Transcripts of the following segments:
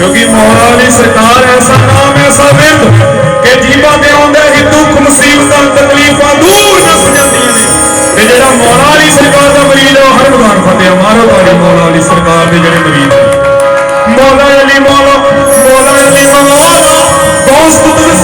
ਕਿਉਂਕਿ ਮੌਲਾ ਵਾਲੀ ਸਰਕਾਰ ਐਸਾ ਨਾਮ ਐਸਾ ਮਿਰਦ ਕਿ ਜੀਵਾਂ ਦੇ ਆਉਂਦੇ ਹੀ, ਦੁੱਖ, ਮੁਸੀਬਤਾਂ ਤਕਲੀਫਾਂ ਦੂਰ ਨਸ ਜਾਂਦੀਆਂ ਨੇ। ਤੇ ਜਿਹੜਾ ਮੌਲਾ ਵਾਲੀ ਸਰਕਾਰ ਦਾ ਮਰੀਦ ਹੈ, ਉਹ ਹਰ ਮਗਾਨ ਫਤਿਹ, ਮਾਰੋ ਤਾਰੀ ਮੌਲਾ ਵਾਲੀ ਸਰਕਾਰ ਦੇ ਜਿਹੜੇ ਮਰੀਦ ਮੌਲਾ ਅਲੀ ਮੌਲਾ ਮੌਲਾ ਅਲੀ ਮੌਲਾ ਗੌਸ ਕੁਤਬ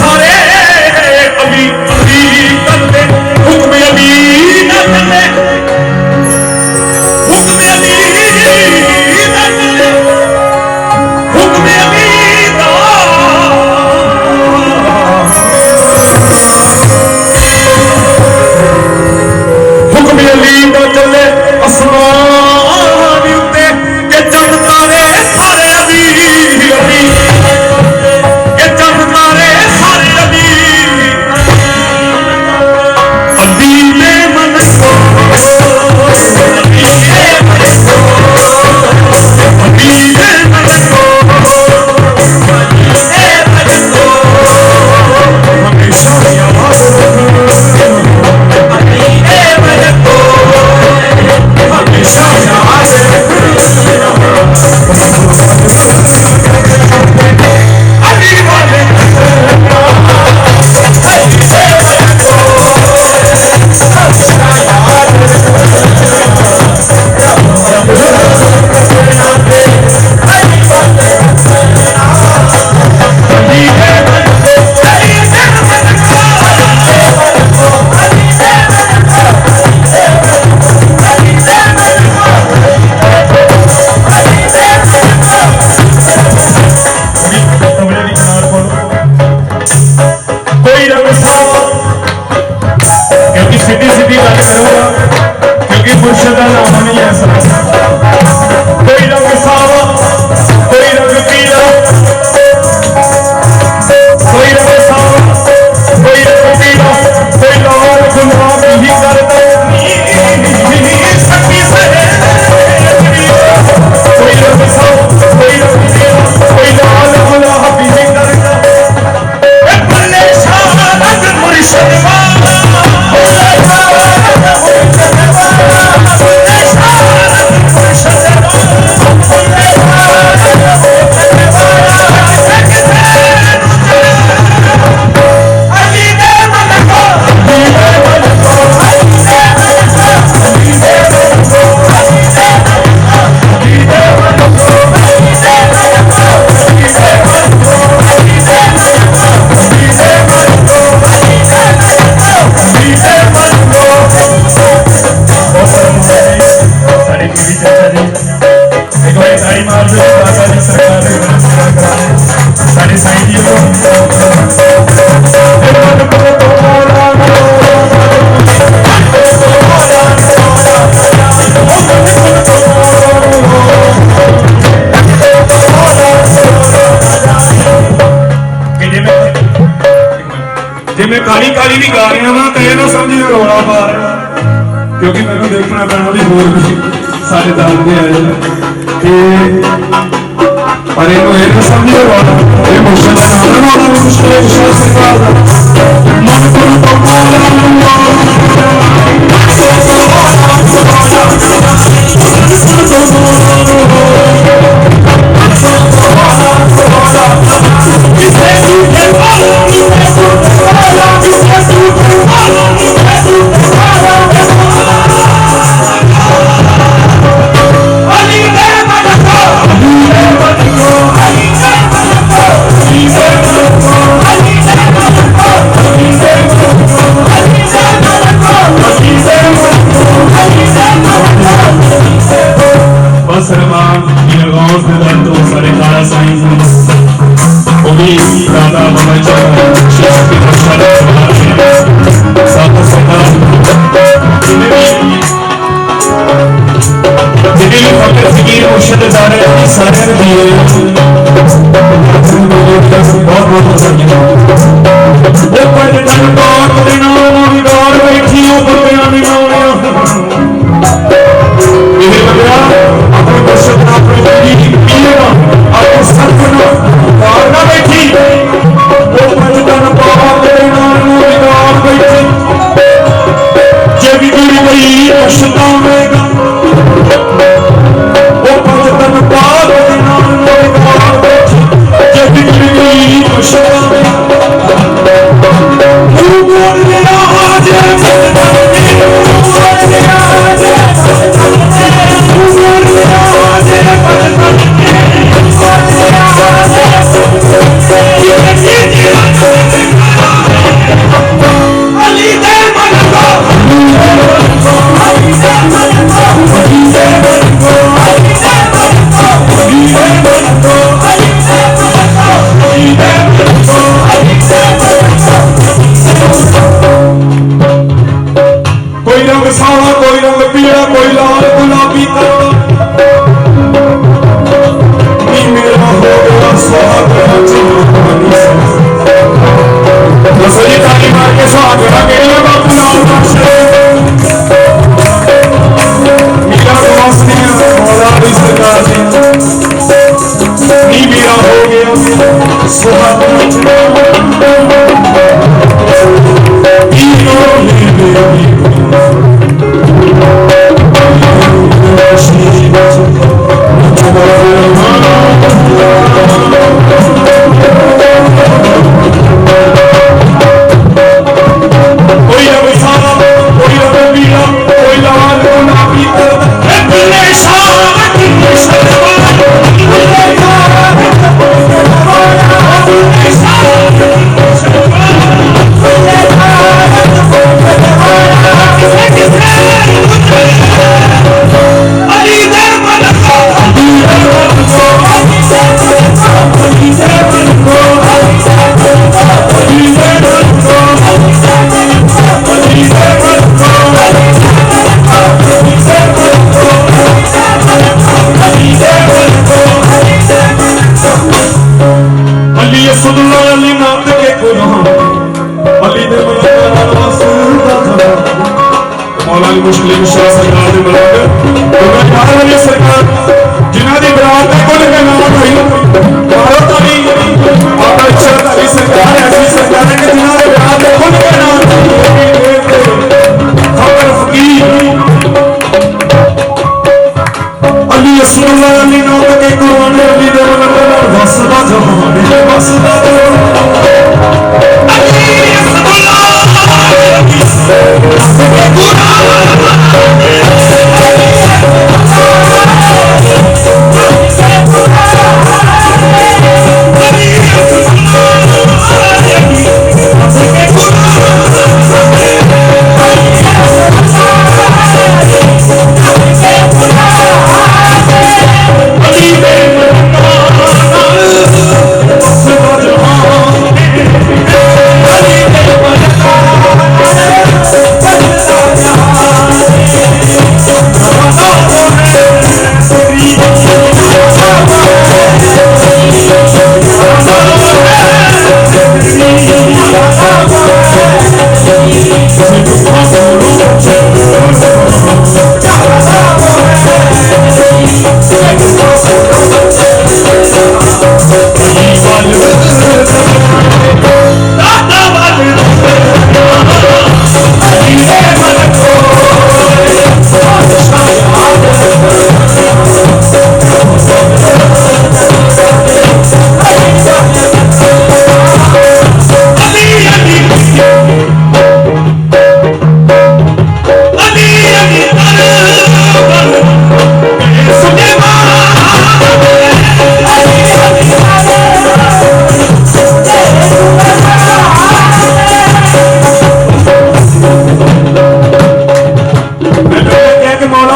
ਗਾਣੇ ਵੀ ਗਾ ਰਿਹਾ ਵਾਂ ਤੇ ਇਹ ਨਾ ਸਮਝਿਓ ਰੋਣਾ ਪਾ ਰਿਹਾ। ਕਿਉਂਕਿ ਮੈਨੂੰ ਦੇਖਣਾ ਪੈਣਾ ਵੀ ਹੋਰ ਵੀ ਸਾਡੇ ਦਲ ਦੇ ਆਏ ਤੇ ਪਰ ਇਹਨੂੰ ਇਹ ਨਾ ਸਮਝਿਓ ਰੋਣਾ ਇਹ ਮੁਸ਼ਕਲ ਦਾ ਨਾਮ ਨਾ ਨਾ ਮੁਸ਼ਕਲ ਹੈ ਮੁਸ਼ਕਲ ਸਰਕਾਰ ਦਾ ਮਨ ਕੋਲ ਤੋਂ ਕੋਲ It's Thank you. Oh, baby, baby, baby, baby, baby, baby, baby, baby, baby, baby, baby, ਮੌਲਾ ਅਲੀ ਮੁਸਲਿਮ ਸ਼ਾਹ ਸਰਕਾਰ ਦੇ ਮਲਕ ਉਹਨਾਂ ਨਾਲ ਵਾਲੀ ਸਰਕਾਰ ਜਿਨ੍ਹਾਂ ਦੀ ਬਰਾਤ ਦਾ ਕੁੱਲ ਕੇ ਨਾਮ ਹੋਈ ਭਾਰਤ ਵਾਲੀ ਮਾਤਾ ਇੱਛਾ ਦੀ ਸਰਕਾਰ ਐਸੀ ਸਰਕਾਰ ਹੈ ਕਿ ਜਿਨ੍ਹਾਂ ਦੇ ਬਰਾਤ ਦਾ ਕੁੱਲ ਕੇ ਨਾਮ ਖਬਰ ਫਕੀਰ ਅਲੀ ਅਸਦੁੱਲਾ ਅਲੀ ਨਾਮ ਕੇ ਕੁਰਾਨ ਅਲੀ ਦੇ ਮਨ ਨਾਲ ਵਸਦਾ ਜਹਾਨ ਵਸਦਾ ਅਲੀ ਕਹਿ ਕੇ